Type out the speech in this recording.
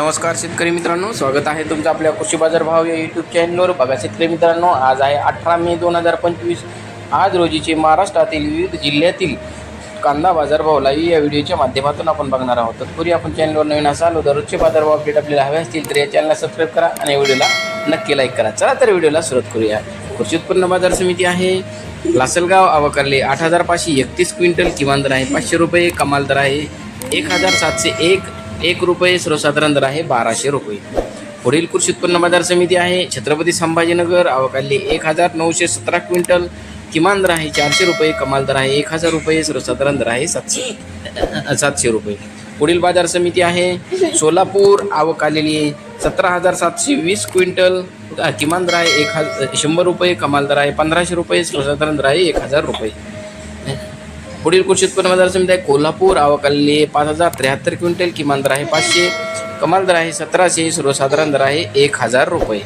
नमस्कार शेतकरी मित्रांनो स्वागत आहे तुमचं आपल्या कृषी बाजार भाव या यूट्यूब चॅनलवर बघा शेतकरी मित्रांनो आज आहे अठरा मे दोन हजार पंचवीस. आज रोजीचे महाराष्ट्रातील विविध जिल्ह्यातील कांदा बाजारभावलाही या व्हिडिओच्या माध्यमातून आपण बघणार आहोत. तत्पूर्वी आपण चॅनलवर नवीन असाल तर रोजचे बाजारभाव अपडेट आपल्याला हवे असतील तर या चॅनलला सबस्क्राईब करा आणि व्हिडिओला नक्की लाईक करा. चला तर व्हिडिओला सुरुवात करूया. कृषी उत्पन्न बाजार समिती आहे. लासलगाव अवकारले आठ हजार पाचशे एकतीस क्विंटल किमान दर आहे. पाचशे रुपये कमाल दर आहे. एक हजार सातशे एक एक रुपये सर्वसाधारण दर आहे बाराशे रुपये. पुढील कृषी उत्पन्न बाजार समिती आहे छत्रपती संभाजीनगर अवकाली एक हजार नऊशे सतरा क्विंटल किमान दर आहे चारशे रुपये कमाल दर आहे एक हजार रुपये सर्वसाधारण दर आहे सातशे सातशे रुपये. पुढील बाजार समिती आहे सोलापूर आवक आलेली सतरा हजार सातशे वीस क्विंटल किमान दर आहे एक हजार शंभर रुपये कमाल दर आहे पंधराशे रुपये सर्वसाधारण दर आहे एक हजार रुपये. पुढील कृषी उत्पन्न बाजार समिती आहे कोल्हापूर. आवकाली पाच हजार त्र्याहत्तर क्विंटल. किमान दर आहे पाचशे. कमाल दर आहे सतराशे. सर्वसाधारण दर आहे एक हजार रुपये.